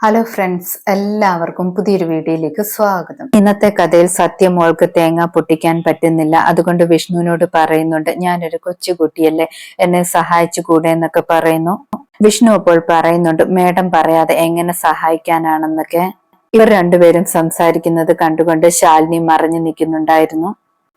Hello friends എല്ലാവർക്കും പുതിയൊരു വീഡിയോയിലേക്ക് സ്വാഗതം. ഇന്നത്തെ കഥയിൽ സത്യമോൾക്ക് തേങ്ങ പൊട്ടിക്കാൻ പറ്റുന്നില്ല. അതുകൊണ്ട് വിഷ്ണുവിനോട് പറയുന്നുണ്ട് ഞാനൊരു കൊച്ചുകുട്ടിയല്ലേ എന്നെ സഹായിച്ചു കൂടെ എന്നൊക്കെ പറയുന്നു. വിഷ്ണു അപ്പോൾ പറയുന്നുണ്ട് മേഡം പറയാതെ എങ്ങനെ സഹായിക്കാനാണെന്നൊക്കെ? ഇവർ രണ്ടുപേരും സംസാരിക്കുന്നത് കണ്ടുകൊണ്ട് ശാലിനി മറഞ്ഞു നിൽക്കുന്നുണ്ടായിരുന്നു.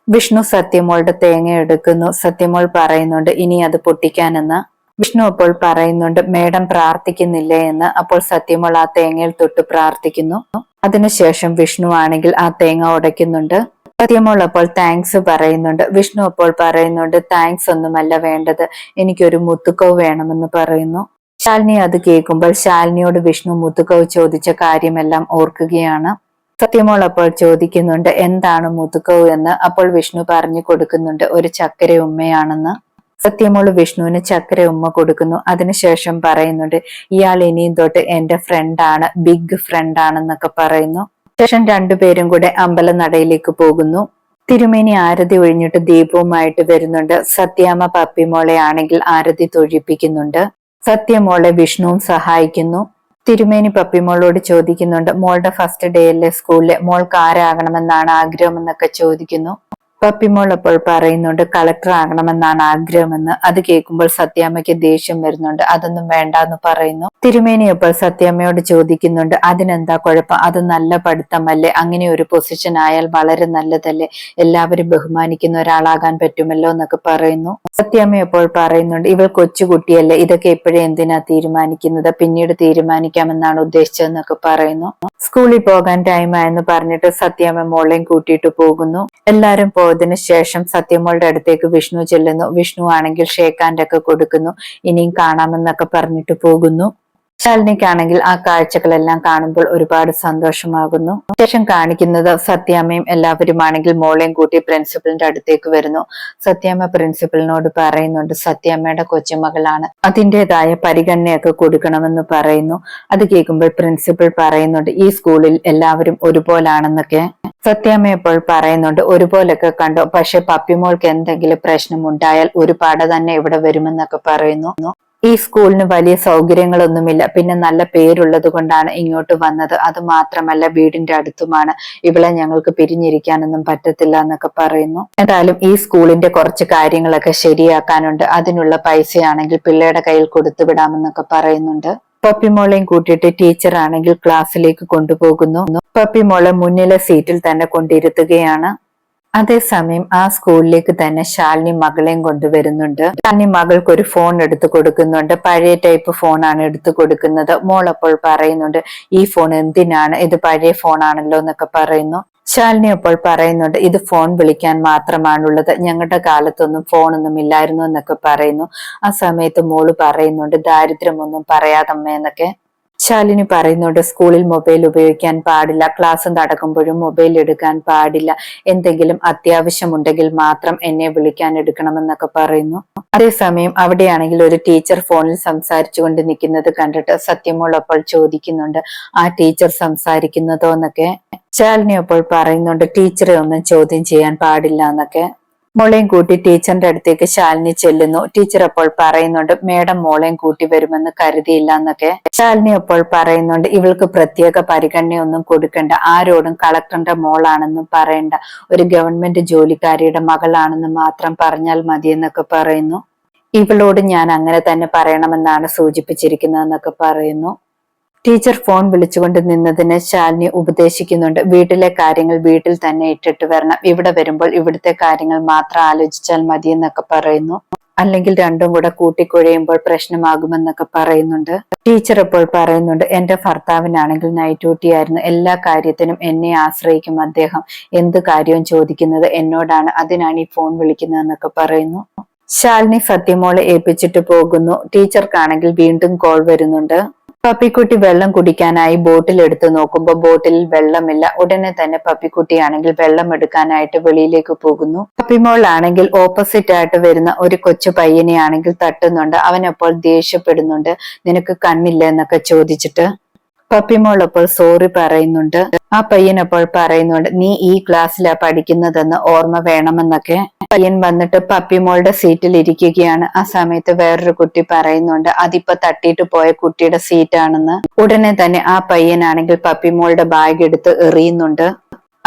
വിഷ്ണു സത്യമോളുടെ തേങ്ങ എടുക്കുന്നു. സത്യമോൾ പറയുന്നുണ്ട് ഇനി അത് പൊട്ടിക്കാനെന്ന്. വിഷ്ണു അപ്പോൾ പറയുന്നുണ്ട് മേഡം പ്രാർത്ഥിക്കുന്നില്ലേ എന്ന്. അപ്പോൾ സത്യമോൾ ആ തേങ്ങയിൽ തൊട്ട് പ്രാർത്ഥിക്കുന്നു. അതിനുശേഷം വിഷ്ണു ആണെങ്കിൽ ആ തേങ്ങ ഉടയ്ക്കുന്നുണ്ട്. സത്യമോൾ അപ്പോൾ താങ്ക്സ് പറയുന്നുണ്ട്. വിഷ്ണു അപ്പോൾ പറയുന്നുണ്ട് താങ്ക്സ് ഒന്നുമല്ല വേണ്ടത്. എനിക്കൊരു മുത്തുക്കവ് വേണമെന്ന് പറയുന്നു. ശാലിനി അത് കേൾക്കുമ്പോൾ ശാലിനിയോട് വിഷ്ണു മുത്തുക്കവ് ചോദിച്ച കാര്യമെല്ലാം ഓർക്കുകയാണ്. സത്യമോൾ അപ്പോൾ ചോദിക്കുന്നുണ്ട് എന്താണ് മുത്തുക്കവ് എന്ന്? അപ്പോൾ വിഷ്ണു പറഞ്ഞു കൊടുക്കുന്നുണ്ട് ഒരു ചക്കര ഉമ്മയാണെന്ന്. സത്യമോൾ വിഷ്ണുവിന് ചക്കര ഉമ്മ കൊടുക്കുന്നു. അതിനുശേഷം പറയുന്നുണ്ട് ഇയാൾ ഇനിയും തൊട്ട് എന്റെ ഫ്രണ്ടാണ് ബിഗ് ഫ്രണ്ട് ആണെന്നൊക്കെ പറയുന്നു. ശേഷം രണ്ടുപേരും കൂടെ അമ്പല നടയിലേക്ക് പോകുന്നു. തിരുമേനി ആരതി ഒഴിഞ്ഞിട്ട് ദീപവുമായിട്ട് വരുന്നുണ്ട്. സത്യാമ്മ പപ്പിമോളെ ആണെങ്കിൽ ആരതി തൊഴിപ്പിക്കുന്നുണ്ട്. സത്യമോളെ വിഷ്ണുവും സഹായിക്കുന്നു. തിരുമേനി പപ്പിമോളോട് ചോദിക്കുന്നുണ്ട് മോളുടെ ഫസ്റ്റ് ഡേ അല്ലേ സ്കൂളിലെ മോൾക്ക് ആരാകണമെന്നാണ് ആഗ്രഹം എന്നൊക്കെ ചോദിക്കുന്നു. പപ്പിമോൾ അപ്പോൾ പറയുന്നുണ്ട് കളക്ടർ ആകണമെന്നാണ് ആഗ്രഹമെന്ന്. അത് കേൾക്കുമ്പോൾ സത്യാമ്മയ്ക്ക് ദേഷ്യം വരുന്നുണ്ട്. അതൊന്നും വേണ്ട എന്ന് പറയുന്നു. തിരുമേനി അപ്പോൾ സത്യാമ്മയോട് ചോദിക്കുന്നുണ്ട് അതിനെന്താ കുഴപ്പം? അത് നല്ല പഠിത്തമല്ലേ? അങ്ങനെ ഒരു പൊസിഷൻ ആയാൽ വളരെ നല്ലതല്ലേ? എല്ലാവരും ബഹുമാനിക്കുന്ന ഒരാളാകാൻ പറ്റുമല്ലോ എന്നൊക്കെ പറയുന്നു. സത്യാമ്മ അപ്പോൾ പറയുന്നുണ്ട് ഇവൾ കൊച്ചുകുട്ടിയല്ലേ ഇതൊക്കെ എപ്പോഴും എന്തിനാ തീരുമാനിക്കുന്നത്? പിന്നീട് തീരുമാനിക്കാമെന്നാണ് ഉദ്ദേശിച്ചതെന്നൊക്കെ പറയുന്നു. സ്കൂളിൽ പോകാൻ ടൈം ആയെന്ന് പറഞ്ഞിട്ട് സത്യാമ്മ മോളെയും കൂട്ടിയിട്ട് പോകുന്നു. എല്ലാരും പോയതിനു ശേഷം സത്യമോളുടെ അടുത്തേക്ക് വിഷ്ണു ചെല്ലുന്നു. വിഷ്ണു ആണെങ്കിൽ ഷേഖാന്റെ ഒക്കെ കൊടുക്കുന്നു. ഇനിയും കാണാമെന്നൊക്കെ പറഞ്ഞിട്ട് പോകുന്നു. ശാലിനിക്കാണെങ്കിൽ ആ കാഴ്ചകളെല്ലാം കാണുമ്പോൾ ഒരുപാട് സന്തോഷമാകുന്നു. ശേഷം കാണിക്കുന്നത് സത്യാമ്മയും എല്ലാവരുമാണെങ്കിൽ മോളെയും കൂട്ടി പ്രിൻസിപ്പലിന്റെ അടുത്തേക്ക് വരുന്നു. സത്യാമ്മ പ്രിൻസിപ്പലിനോട് പറയുന്നുണ്ട് സത്യാമ്മയുടെ കൊച്ചുമകളാണ്. അതിന്റെതായ പരിഗണനയൊക്കെ കൊടുക്കണമെന്ന് പറയുന്നു. അത് കേൾക്കുമ്പോൾ പ്രിൻസിപ്പൽ പറയുന്നുണ്ട് ഈ സ്കൂളിൽ എല്ലാവരും ഒരുപോലാണെന്നൊക്കെ. സത്യാമ്മ ഇപ്പോൾ പറയുന്നുണ്ട് ഒരുപോലൊക്കെ കണ്ടു? പക്ഷെ പപ്പിമോൾക്ക് എന്തെങ്കിലും പ്രശ്നം ഉണ്ടായാൽ ഒരു പാട തന്നെ ഇവിടെ വരുമെന്നൊക്കെ പറയുന്നു. ഈ സ്കൂളിന് വലിയ സൗകര്യങ്ങളൊന്നുമില്ല. പിന്നെ നല്ല പേരുള്ളത് കൊണ്ടാണ് ഇങ്ങോട്ട് വന്നത്. അത് മാത്രമല്ല വീടിന്റെ അടുത്തുമാണ്. ഇവിടെ ഞങ്ങൾക്ക് പിരിഞ്ഞിരിക്കാനൊന്നും പറ്റത്തില്ല എന്നൊക്കെ പറയുന്നു. എന്തായാലും ഈ സ്കൂളിന്റെ കുറച്ച് കാര്യങ്ങളൊക്കെ ശരിയാക്കാനുണ്ട്. അതിനുള്ള പൈസയാണെങ്കിൽ പിള്ളേരുടെ കയ്യിൽ കൊടുത്തു വിടാമെന്നൊക്കെ പറയുന്നുണ്ട്. പപ്പിമോളെയും കൂട്ടിയിട്ട് ടീച്ചർ ആണെങ്കിൽ ക്ലാസ്സിലേക്ക് കൊണ്ടുപോകുന്നു. പപ്പിമോളെ മുന്നിലെ സീറ്റിൽ തന്നെ കൊണ്ടിരുത്തുകയാണ്. അതേസമയം ആ സ്കൂളിലേക്ക് തന്നെ ശാലിനി മകളെയും കൊണ്ടുവരുന്നുണ്ട്. ശാലിനി മകൾക്ക് ഒരു ഫോൺ എടുത്തു കൊടുക്കുന്നുണ്ട്. പഴയ ടൈപ്പ് ഫോണാണ് എടുത്തു കൊടുക്കുന്നത്. മോൾ അപ്പോൾ പറയുന്നുണ്ട് ഈ ഫോൺ എന്തിനാണ്? ഇത് പഴയ ഫോണാണല്ലോ എന്നൊക്കെ പറയുന്നു. ശാലിനി അപ്പോൾ പറയുന്നുണ്ട് ഇത് ഫോൺ വിളിക്കാൻ മാത്രമാണുള്ളത്. ഞങ്ങളുടെ കാലത്തൊന്നും ഫോണൊന്നും ഇല്ലായിരുന്നു എന്നൊക്കെ പറയുന്നു. ആ സമയത്ത് മോൾ പറയുന്നുണ്ട് ദാരിദ്ര്യമൊന്നും പറയാതമ്മ എന്നൊക്കെ. ശാലിനി പറയുന്നുണ്ട് സ്കൂളിൽ മൊബൈൽ ഉപയോഗിക്കാൻ പാടില്ല ക്ലാസ് നടക്കുമ്പോഴും മൊബൈൽ എടുക്കാൻ പാടില്ല. എന്തെങ്കിലും അത്യാവശ്യമുണ്ടെങ്കിൽ മാത്രം എന്നെ വിളിക്കാൻ എടുക്കണമെന്നൊക്കെ പറയുന്നു. അതേസമയം അവിടെയാണെങ്കിൽ ഒരു ടീച്ചർ ഫോണിൽ സംസാരിച്ചുകൊണ്ട് നിൽക്കുന്നത് കണ്ടിട്ട് സത്യമോൾ അപ്പോൾ ചോദിക്കുന്നുണ്ട് ആ ടീച്ചർ സംസാരിക്കുന്നതോ? എന്നൊക്കെ. ശാലിനി അപ്പോൾ പറയുന്നുണ്ട് ടീച്ചറെ ഒന്നും ചോദ്യം ചെയ്യാൻ പാടില്ല എന്നൊക്കെ. മോളെയും കൂട്ടി ടീച്ചറിന്റെ അടുത്തേക്ക് ശാലിനി ചെല്ലുന്നു. ടീച്ചർ അപ്പോൾ പറയുന്നുണ്ട് മേഡം മോളെയും കൂട്ടി വരുമെന്ന് കരുതിയില്ല എന്നൊക്കെ. ശാലിനി അപ്പോൾ പറയുന്നുണ്ട് ഇവൾക്ക് പ്രത്യേക പരിഗണനയൊന്നും കൊടുക്കണ്ട. ആരോടും കളക്ടറിന്റെ മോളാണെന്നും പറയണ്ട. ഒരു ഗവൺമെന്റ് ജോലിക്കാരിയുടെ മകളാണെന്ന് മാത്രം പറഞ്ഞാൽ മതി എന്നൊക്കെ പറയുന്നു. ഇവളോട് ഞാൻ അങ്ങനെ തന്നെ പറയണമെന്നാണ് സൂചിപ്പിച്ചിരിക്കുന്നതെന്നൊക്കെ പറയുന്നു. ടീച്ചർ ഫോൺ വിളിച്ചുകൊണ്ട് നിന്നതിന് ശാലിനി ഉപദേശിക്കുന്നുണ്ട്. വീട്ടിലെ കാര്യങ്ങൾ വീട്ടിൽ തന്നെ ഇട്ടിട്ട് വരണം. ഇവിടെ വരുമ്പോൾ ഇവിടുത്തെ കാര്യങ്ങൾ മാത്രം ആലോചിച്ചാൽ മതി എന്നൊക്കെ പറയുന്നു. അല്ലെങ്കിൽ രണ്ടും കൂടെ കൂട്ടിക്കുഴയുമ്പോൾ പ്രശ്നമാകുമെന്നൊക്കെ പറയുന്നുണ്ട്. ടീച്ചർ ഇപ്പോൾ പറയുന്നുണ്ട് എന്റെ ഭർത്താവിനാണെങ്കിൽ നൈറ്റ് ഡ്യൂട്ടി ആയിരുന്നു. എല്ലാ കാര്യത്തിനും എന്നെ ആശ്രയിക്കും അദ്ദേഹം. എന്ത് കാര്യവും ചോദിക്കുന്നത് എന്നോടാണ്. അതിനാണ് ഈ ഫോൺ വിളിക്കുന്നതെന്നൊക്കെ പറയുന്നു. ശാലിനി സത്യമോളെ ഏൽപ്പിച്ചിട്ട് പോകുന്നു. ടീച്ചർക്കാണെങ്കിൽ വീണ്ടും കോൾ വരുന്നുണ്ട്. പപ്പിക്കുട്ടി വെള്ളം കുടിക്കാനായി ബോട്ടിൽ എടുത്തു നോക്കുമ്പോൾ ബോട്ടിൽ വെള്ളമില്ല. ഉടനെ തന്നെ പപ്പിക്കുട്ടിയാണെങ്കിൽ വെള്ളം എടുക്കാനായിട്ട് വെളിയിലേക്ക് പോകുന്നു. പപ്പിമോൾ ആണെങ്കിൽ ഓപ്പോസിറ്റ് ആയിട്ട് വരുന്ന ഒരു കൊച്ചു പയ്യനെ ആണെങ്കിൽ തട്ടുന്നുണ്ട്. അവനപ്പോൾ ദേഷ്യപ്പെടുന്നുണ്ട്. നിനക്ക് കണ്ണില്ല എന്നൊക്കെ ചോദിച്ചിട്ട് പപ്പിമോൾ അപ്പോൾ സോറി പറയുന്നുണ്ട്. ആ പയ്യൻ അപ്പോൾ പറയുന്നുണ്ട് നീ ഈ ക്ലാസ്സിലാ പഠിക്കുന്നതെന്ന് ഓർമ്മ വേണമെന്നൊക്കെ. പയ്യൻ വന്നിട്ട് പപ്പിമോളുടെ സീറ്റിൽ ഇരിക്കുകയാണ്. ആ സമയത്ത് വേറൊരു കുട്ടി പറയുന്നുണ്ട് അതിപ്പോ തട്ടിയിട്ട് പോയ കുട്ടിയുടെ സീറ്റാണെന്ന് ഉടനെ തന്നെ ആ പയ്യനാണെങ്കിൽ പപ്പിമോളുടെ ബാഗ് എടുത്ത് എറിയുന്നുണ്ട്.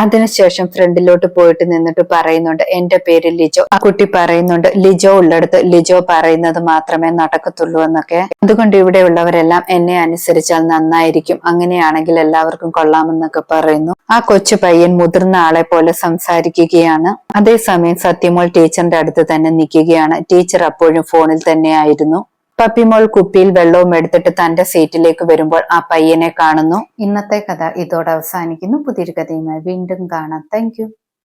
അതിനുശേഷം ഫ്രണ്ടിലോട്ട് പോയിട്ട് നിന്നിട്ട് പറയുന്നുണ്ട് എന്റെ പേര് ലിജോ. ആ കുട്ടി പറയുന്നുണ്ട് ലിജോ ഉള്ളിടത്ത് ലിജോ പറയുന്നത് മാത്രമേ നടക്കത്തുള്ളൂ എന്നൊക്കെ. അതുകൊണ്ട് ഇവിടെ ഉള്ളവരെല്ലാം എന്നെ അനുസരിച്ചാൽ നന്നായിരിക്കും. അങ്ങനെയാണെങ്കിൽ എല്ലാവർക്കും കൊള്ളാമെന്നൊക്കെ പറയുന്നു. ആ കൊച്ചു പയ്യൻ മുതിർന്ന ആളെ പോലെ സംസാരിക്കുകയാണ്. അതേസമയം സത്യമോൾ ടീച്ചറിന്റെ അടുത്ത് തന്നെ നിൽക്കുകയാണ്. ടീച്ചർ അപ്പോഴും ഫോണിൽ തന്നെയായിരുന്നു. പപ്പിമോൾ കുപ്പിയിൽ വെള്ളവും എടുത്തിട്ട് തന്റെ സീറ്റിലേക്ക് വരുമ്പോൾ ആ പയ്യനെ കാണുന്നു. ഇന്നത്തെ കഥ ഇതോടെ അവസാനിക്കുന്നു. പുതിയൊരു കഥയുമായി വീണ്ടും കാണാം. താങ്ക്